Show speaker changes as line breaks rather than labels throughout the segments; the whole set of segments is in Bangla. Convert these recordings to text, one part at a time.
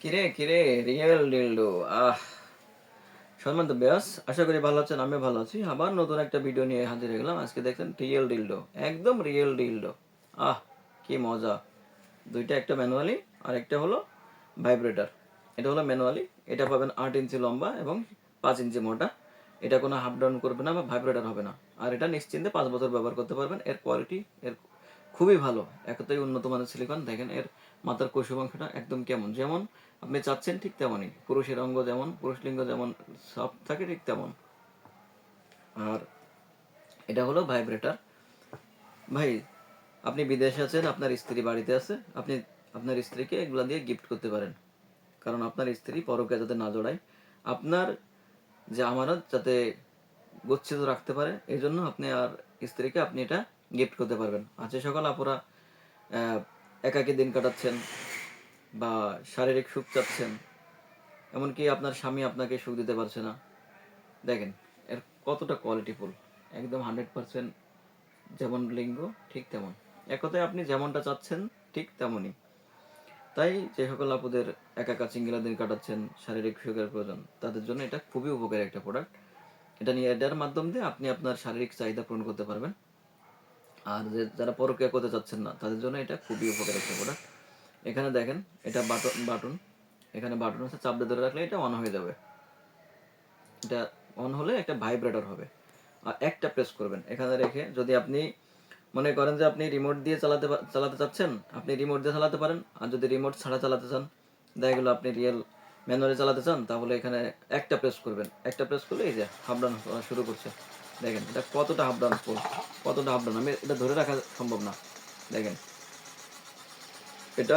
কিরে কিরে, রিয়েল ডিলডো, আহ। সম্মানিত ব্যাস আশা করি ভালো আছেন আমি ভালো আছি। আবার নতুন একটা ভিডিও নিয়ে হাজির হয়ে গেলাম। আজকে দেখছেন রিয়েল ডিলডো, একদম রিয়েল ডিলডো। আহ, কি মজা। দুইটা একটা ম্যানুয়ালি, আর একটা হলো ভাইব্রেটার। এটা হলো ম্যানুয়ালি, এটা পাবেন আট ইঞ্চি লম্বা এবং পাঁচ ইঞ্চি মোটা। এটা কোনো হাফ ডাউন করবে না বা ভাইব্রেটার হবে না। আর এটা নিশ্চিন্তে পাঁচ বছর ব্যবহার করতে পারবেন। এর কোয়ালিটি এর খুবই ভালো। একটাই উন্নত মানের সিলিকন দেখেন এর মাথার কোষব অংশটা একদম কেমন। যেমন আপনি চাচ্ছেন ঠিক তেমনই। পুরুষের অঙ্গ যেমন, পুরুষ লিঙ্গ যেমন, সব থাকে ঠিক তেমন। আর এটা হলো ভাইব্রেটার ভাই, আপনি বিদেশে আছেন, আপনার স্ত্রী বাড়িতে আছে, আপনি আপনার স্ত্রীকে এগুলা দিয়ে গিফট করতে পারেন। কারণ আপনার স্ত্রী পরকে যাতে না জড়ায়, আপনার যে আমানত যাতে গচ্ছিত রাখতে পারে এই জন্য আপনি আর স্ত্রীকে আপনি এটা গিফট করতে পারবেন। আছে সকাল আপুরা আহ, একাকী দিন কাটাচ্ছেন বা শারীরিক সুখ চাচ্ছেন এমনকি আপনার স্বামী আপনাকে সুখ দিতে পারছে না। দেখেন এর কতটা কোয়ালিটিফুল একদম হান্ড্রেড পার্সেন্ট যেমন লিঙ্গ ঠিক তেমন। এক কথায় আপনি যেমনটা চাচ্ছেন ঠিক তেমনই। তাই যে সকল আপুদের একা একা সিঙ্গেলা দিন কাটাচ্ছেন শারীরিক সুখের প্রয়োজন তাদের জন্য এটা খুবই উপকারী একটা প্রোডাক্ট এটা নিয়ে এটার মাধ্যম দিয়ে আপনি আপনার শারীরিক চাহিদা পূরণ করতে পারবেন। আর যে যারা পরক্রিয়া করতে চাচ্ছেন না, তাদের জন্য এটা খুবই উপকারী একটা প্রোডাক্ট এখানে দেখেন, এটা বাটন বাটন, এখানে বাটন আছে চাপ দিয়ে ধরে রাখলে এটা অন হয়ে যাবে। এটা অন হলে একটা ভাইব্রেটর হবে। আর একটা প্রেস করবেন। এখানে রেখে যদি আপনি মনে করেন যে আপনি রিমোট দিয়ে চালাতে চালাতে চাচ্ছেন, আপনি রিমোট দিয়ে চালাতে পারেন। আর যদি রিমোট ছাড়া চালাতে চান, দেখা গেলো আপনি রিয়েল ম্যানুয়ালি চালাতে চান, তাহলে এখানে একটা প্রেস করবেন। একটা প্রেস করলে এই যে করা শুরু করছে। দেখেন, এটা কতটা হাফ ডাউন কতটা হাফ ডাউন আমি এটা ধরে রাখা সম্ভব না। দেখেন, এটা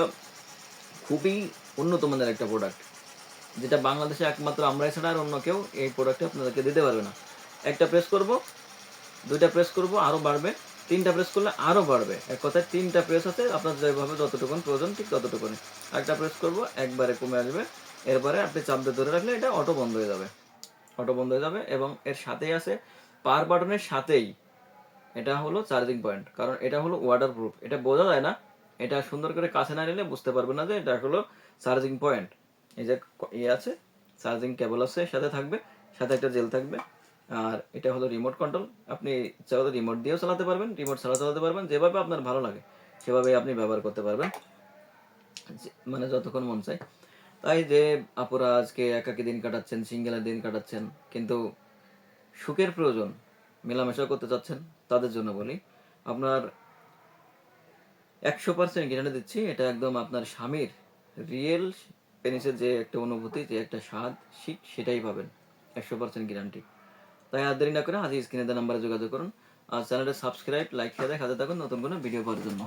খুবই উন্নত মানের একটা প্রোডাক্ট যেটা বাংলাদেশে একমাত্র আমরাই ছাড়া আর অন্য কেউ এই প্রোডাক্টটা আপনাদেরকে দিতে পারবে না। একটা প্রেস করব, দুইটা প্রেস করব, আরও বাড়বে। তিনটা প্রেস করলে আরও বাড়বে। এক কথায় তিনটা প্রেস আছে আপনার যেভাবে যতটুকুন প্রয়োজন ঠিক ততটুকুনি একটা প্রেস করব, একবারে কমে আসবে। এরপরে আপনি চাপ দিয়ে ধরে রাখলে এটা অটো বন্ধ হয়ে যাবে। অটো বন্ধ হয়ে যাবে এবং এর সাথেই আছে পার বাটনের সাথেই এটা হলো চার্জিং পয়েন্ট কারণ এটা হলো ওয়াটার প্রুফ এটা বোঝা যায় না, এটা সুন্দর করে কাছে না নিলে বুঝতে পারবে না যে এটা হলো চার্জিং পয়েন্ট এই যে ইয়ে আছে চার্জিং কেবল আছে, সাথে থাকবে, সাথে একটা জেল থাকবে। আর এটা হলো রিমোট কন্ট্রোল আপনি করলে রিমোট দিয়েও চালাতে পারবেন রিমোট ছাড়া চালাতে পারবেন, যেভাবে আপনার ভালো লাগে সেভাবে আপনি ব্যবহার করতে পারবেন। মানে যতক্ষণ মন চায়। তাই যে আপুরা আজকে একাকি দিন কাটাচ্ছেন সিঙ্গেলের দিন কাটাচ্ছেন, কিন্তু সুখের প্রয়োজন মেলামেশা করতে চাচ্ছেন, তাদের জন্য বলি। আপনার একশো পার্সেন্ট গ্যারান্টি দিচ্ছি, এটা একদম আপনার স্বামীর রিয়েল পেনিসের যে একটা অনুভূতি, যে একটা স্বাদ শিখ সেটাই পাবেন, একশো পার্সেন্ট গ্যারান্টি তাই আর দেরি না করে আজ স্ক্রিনে দেওয়া নাম্বারে যোগাযোগ করুন আর চ্যানেলটা সাবস্ক্রাইব লাইক শেয়ার হাতে থাকুন নতুন কোনো ভিডিও পাওয়ার জন্য।